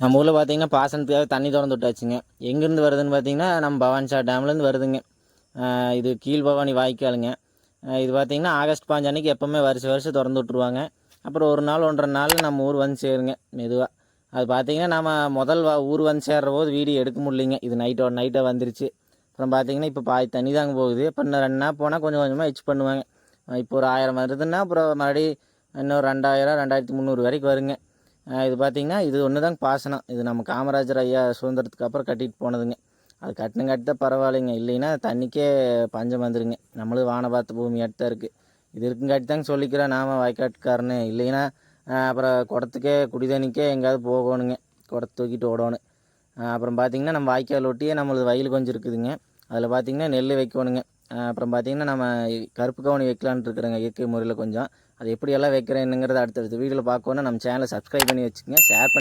நம்ம ஊரில் பார்த்தீங்கன்னா பாசனத்துக்காக தண்ணி திறந்து விட்டாச்சுங்க. எங்கேருந்து வருதுன்னு பார்த்தீங்கன்னா நம்ம பவானிஷா டேம்லேருந்து வருதுங்க. இது இது கீழ்பவானி வாய்க்காலுங்க. இது பார்த்தீங்கன்னா ஆகஸ்ட் பாஞ்சு அன்னைக்கு எப்போவுமே வருஷம் வருஷம் திறந்து விட்ருவாங்க அப்புறம் ஒரு நாள் ஒன்றரை நாள் நம்ம ஊர் வந்து சேருங்க மெதுவாக அது பார்த்தீங்கன்னா நம்ம முதல் வா- ஊர் வந்து சேர்ற போது வீடியோ எடுக்க முடியலைங்க. இது நைட்டோட நைட்டாக வந்துருச்சு. அப்புறம் பார்த்திங்கன்னா இப்போ பாதி தண்ணி தாங்க போகுது. இப்போ இன்னும் ரெண்டு நாள் போனால் கொஞ்சம் கொஞ்சமாக எச் பண்ணுவாங்க. இப்போ ஒரு ஆயிரம் வருதுன்னா அப்புறம் மறுபடியும் இன்னும் ரெண்டாயிரம் ரெண்டாயிரத்தி முந்நூறு வரைக்கும் வருங்க. இது பார்த்தீங்கன்னா இது ஒன்று தான் பாசனம். இது நம்ம காமராஜர் ஐயா சுதந்திரத்துக்கு அப்புறம் கட்டிட்டு போனதுங்க. அது கட்டினங்காட்டி தான் பரவாயில்லைங்க. இல்லைன்னா தண்ணிக்கே பஞ்சம் வந்துருங்க. நம்மளும் வானபாத்த பூமி தான் இருக்குது இது இருக்குங்காட்டி தாங்க சொல்லிக்கிறேன். நாம வாய்க்காட்டுக்காரனு. இல்லைன்னா அப்புறம் குடத்துக்கே குடிதண்ணிக்கே எங்கேயாவது போகணுங்க. குடத்தை தூக்கிட்டு ஓடணும். அப்புறம் பார்த்தீங்கன்னா நம்ம வாய்க்கால் ஒட்டியே நம்மளது வயல் கொஞ்சம் இருக்குதுங்க. அதில் பார்த்தீங்கன்னா நெல் வைக்கணுங்க. அப்புறம் பார்த்தீங்கன்னா நம்ம கருப்பு கவுனி வைக்கலான்ட்டு இருக்கிறோங்க இயற்கை முறையில் கொஞ்சம். அது எப்படியெல்லாம் வைக்கிறேன்னுங்கிறத அடுத்தடுத்த வீடியோவில் பார்க்கணும் நம்ம சேனலை சப்ஸ்கிரைப் பண்ணி வச்சுக்கோங்க. ஷேர் பண்ணி